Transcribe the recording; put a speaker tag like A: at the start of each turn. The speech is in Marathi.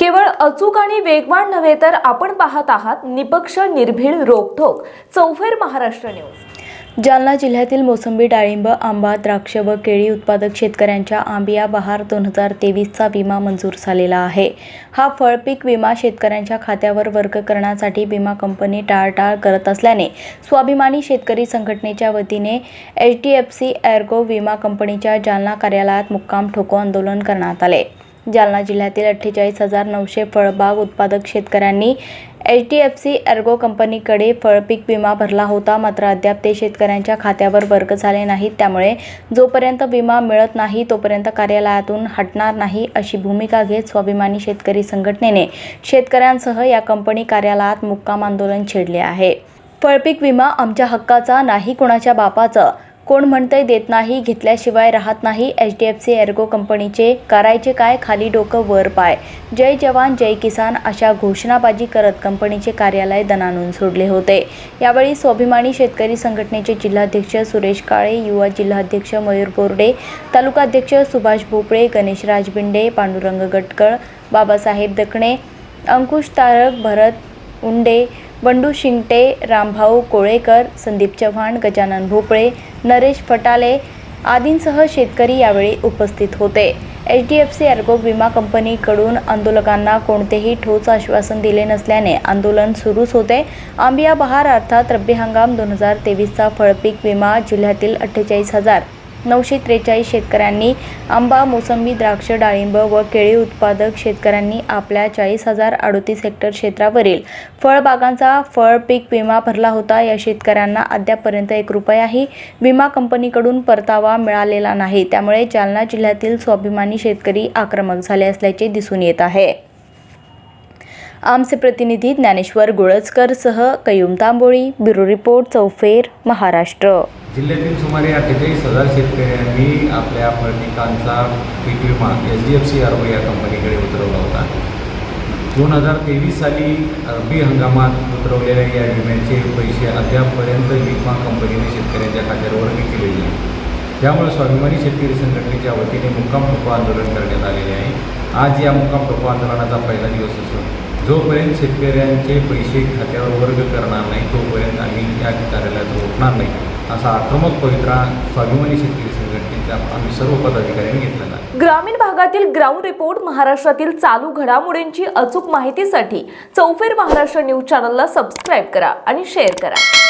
A: केवळ अचूक आणि वेगवान नव्हे तर आपण पाहत आहात निपक्ष निर्भीड रोखोक चौफेर महाराष्ट्र न्यूज.
B: जालना जिल्ह्यातील मोसंबी डाळिंब आंबा द्राक्ष व केळी उत्पादक शेतकऱ्यांच्या आंबिया बहार दोन हजार तेवीसचा विमा मंजूर झालेला आहे. हा फळपीक विमा शेतकऱ्यांच्या खात्यावर वर्ग करण्यासाठी विमा कंपनी टाळटाळ करत असल्याने स्वाभिमानी शेतकरी संघटनेच्या वतीने H D F C Ergo विमा कंपनीच्या जालना कार्यालयात मुक्काम ठोको आंदोलन करण्यात आले. जालना जिल्ह्यातील अठ्ठेचाळीस हजार नऊशे फळबाग उत्पादक शेतकऱ्यांनी H D F C Ergo कंपनीकडे फळपीक विमा भरला होता. मात्र अद्याप ते शेतकऱ्यांच्या खात्यावर वर्ग झाले नाहीत. त्यामुळे जोपर्यंत विमा मिळत नाही तोपर्यंत कार्यालयातून हटणार नाही अशी भूमिका घेत स्वाभिमानी शेतकरी संघटनेने शेतकऱ्यांसह या कंपनी कार्यालयात मुक्काम आंदोलन छेडले आहे. फळपीक विमा आमच्या हक्काचा नाही कुणाच्या बापाचं? कोण म्हणतंय देत नाही घेतल्याशिवाय राहत नाही H D F C Ergo कंपनीचे करायचे काय खाली डोकं वर पाय. जय जवान जय किसान अशा घोषणाबाजी करत कंपनीचे कार्यालय दणानून सोडले होते. यावेळी स्वाभिमानी शेतकरी संघटनेचे जिल्हाध्यक्ष सुरेश काळे युवा जिल्हाध्यक्ष मयूर बोर्डे तालुकाध्यक्ष सुभाष भोपळे गणेश राजबिंडे पांडुरंग गटकळ बाबासाहेब दखणे अंकुश तारक भरत उंडे बंडू शिंगटे रामभाऊ कोळेकर संदीप चव्हाण गजानन भोपळे नरेश फटाले आदींसह शेतकरी यावेळी उपस्थित होते. H D F C Ergo विमा कंपनीकडून आंदोलकांना कोणतेही ठोस आश्वासन दिले नसल्याने आंदोलन सुरूच होते. आंबिया बहार अर्थात रब्बी हंगाम दोन हजार तेवीसचा फळपीक विमा जिल्ह्यातील अठ्ठेचाळीस हजार नऊशे त्रेचाळीस शेतकऱ्यांनी आंबा मोसंबी द्राक्ष डाळिंब व केळी उत्पादक शेतकऱ्यांनी आपल्या चाळीस हजार अडोतीस हेक्टर क्षेत्रावरील फळबागांचा फळ पीक विमा भरला होता. या शेतकऱ्यांना अद्यापपर्यंत एक रुपयाही विमा कंपनीकडून परतावा मिळालेला नाही. त्यामुळे जालना जिल्ह्यातील स्वाभिमानी शेतकरी आक्रमक झाले असल्याचे दिसून येत आहे. आमचे प्रतिनिधी ज्ञानेश्वर गुळजकरसह कयूम तांबोळी ब्युरो रिपोर्ट चौफेर महाराष्ट्र.
C: जिल्ह्यातील सुमारे अठ्ठेचाळीस हजार शेतकऱ्यांनी आपल्या फळपिकांचा पीक विमा H D F C R या कंपनीकडे उतरवला होता. दोन हजार तेवीस साली रब्बी हंगामात उतरवलेल्या या विम्याचे पैसे अद्यापपर्यंत विमा कंपनीने शेतकऱ्यांच्या खात्यावर वर्ग केलेले आहे त्यामुळे स्वाभिमानी शेतकरी संघटनेच्या वतीने मुक्काम ठोको आंदोलन करण्यात आलेले आहे. आज या मुक्काम ठोको आंदोलनाचा पहिला दिवस असून जोपर्यंत शेतकऱ्यांचे पैसे खात्यावर वर्ग करणार नाही तोपर्यंत आम्ही या कार्यालयात रोखणार नाही असा आक्रमक पवित्रा स्वाभिमानी शेतकरी संघटनेचा आम्ही सर्व पदाधिकाऱ्यांनी घेतलेला
A: ग्रामीण भागातील ग्राउंड रिपोर्ट महाराष्ट्रातील चालू घडामोडींची अचूक माहितीसाठी चौफेर महाराष्ट्र न्यूज चॅनलला सबस्क्राईब करा आणि शेअर करा.